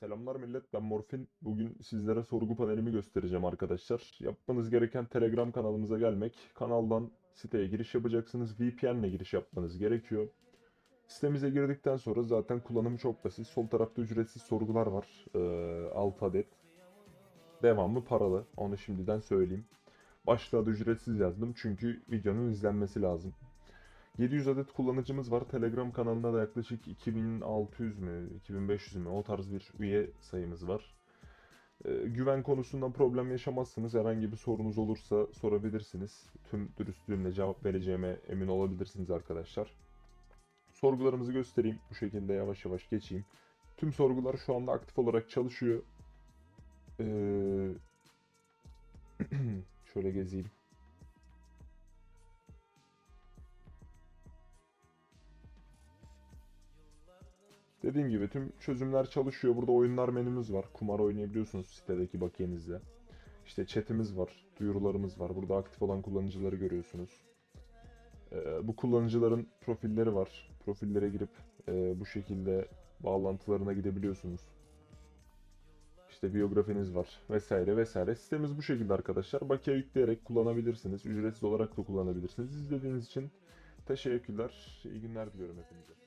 Selamlar millet ben Morfin. Bugün sizlere sorgu panelimi göstereceğim arkadaşlar. Yapmanız gereken Telegram kanalımıza gelmek. Kanaldan siteye giriş yapacaksınız. VPN ile giriş yapmanız gerekiyor. Sitemize girdikten sonra zaten kullanımı çok basit. Sol tarafta ücretsiz sorgular var. Ee, 6 adet. Devamlı paralı. Onu şimdiden söyleyeyim. Başlığa da ücretsiz yazdım çünkü videonun izlenmesi lazım. 700 adet kullanıcımız var. Telegram kanalında da yaklaşık 2600 mü, 2500 mü o tarz bir üye sayımız var. Ee, güven konusundan problem yaşamazsınız. Herhangi bir sorunuz olursa sorabilirsiniz. Tüm dürüstlüğümle cevap vereceğime emin olabilirsiniz arkadaşlar. Sorgularımızı göstereyim. Bu şekilde yavaş yavaş geçeyim. Tüm sorgular şu anda aktif olarak çalışıyor. Ee, şöyle gezeyim. Dediğim gibi tüm çözümler çalışıyor. Burada oyunlar menümüz var. Kumar oynayabiliyorsunuz sitedeki bakiyenizle. İşte chatimiz var, duyurularımız var. Burada aktif olan kullanıcıları görüyorsunuz. Ee, bu kullanıcıların profilleri var. Profillere girip e, bu şekilde bağlantılarına gidebiliyorsunuz. İşte biyografiniz var vesaire vesaire. Sitemiz bu şekilde arkadaşlar. Bakiye yükleyerek kullanabilirsiniz. Ücretsiz olarak da kullanabilirsiniz. İzlediğiniz için teşekkürler. İyi günler diliyorum hepinize.